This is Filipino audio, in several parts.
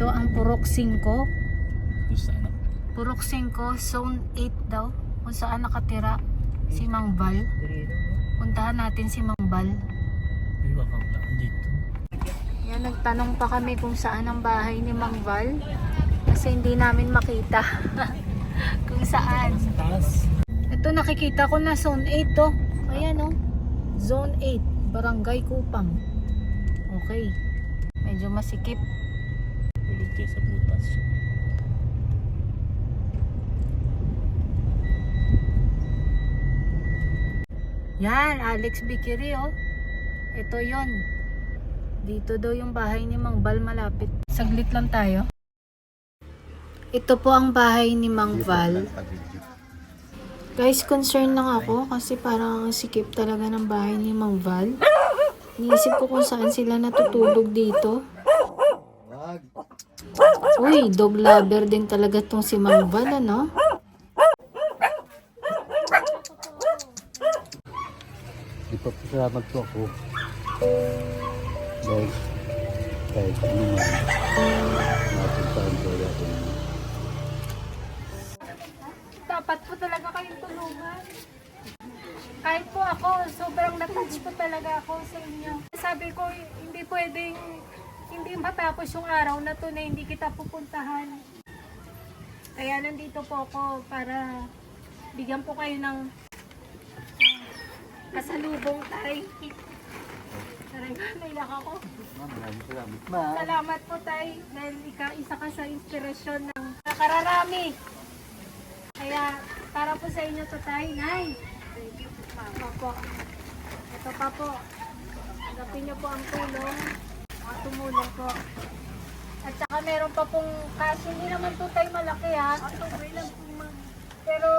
Ito ang Purok 5. Kung saan ako. Purok 5, Zone 8 daw. Kung saan nakatira si Mang Val. Puntahan natin si Mang dito. Yan, nagtanong pa kami kung saan ang bahay ni Mang Val. Kasi hindi namin makita kung saan. Ito nakikita ko na Zone 8 to. Ayan oh. Zone 8, Barangay Kupang. Okay. Medyo masikip. Tulog kayo sa butas. Yan, Alex Bikiri oh. Ito yon. Dito daw yung bahay ni Mang Val malapit. Saglit lang tayo. Ito po ang bahay ni Mang Val. Guys, concerned lang ako kasi parang ang sikip talaga ng bahay ni Mang Val. Iniisip ko kung saan sila natutulog dito. Uy, dog lover din talaga tong si Mang Val, ano? Ipapasalamat po ako. Dahil kahit ano man, napuntahan ko ako. Dapat po talaga kayong tulungan. Kahit po ako, sobrang natouch po talaga ako sa inyo. Sabi ko, hindi pwedeng, hindi matapos yung araw na to na hindi kita pupuntahan. Kaya nandito po ako para bigyan po kayo ng ah, kasalubong tay. Taray, naiyak ako. Maraming salamat. Ma. Salamat po tay dahil ikaw isa ka sa inspirasyon ng nakararami. Kaya para po sa inyo to tay, Nay. Thank you po. Ito pa po. Agapin niyo po ang tulong. Tumulong po. At saka meron pa pong cash. Hindi naman po tayo malaki ha. Pero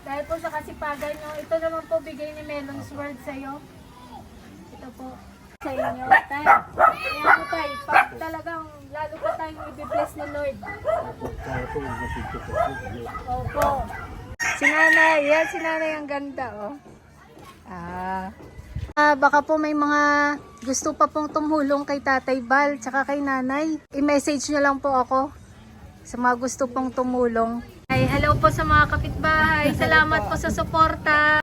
dahil po sa kasipagan nyo, ito naman po bigay ni Melon's World sa'yo. Ito po sa inyo. Tay, kaya po tayo, pag talagang lalo pa tayong i-bless ni Lord. Po. Opo. Si nanay, yan si nanay ang ganda oh. Ah. Ah, baka po may mga gusto pa pong tumulong kay Tatay Bal tsaka kay nanay. I-message nyo lang po ako sa mga gusto pong tumulong. Ay, hello po sa mga kapitbahay. Salamat po sa suporta.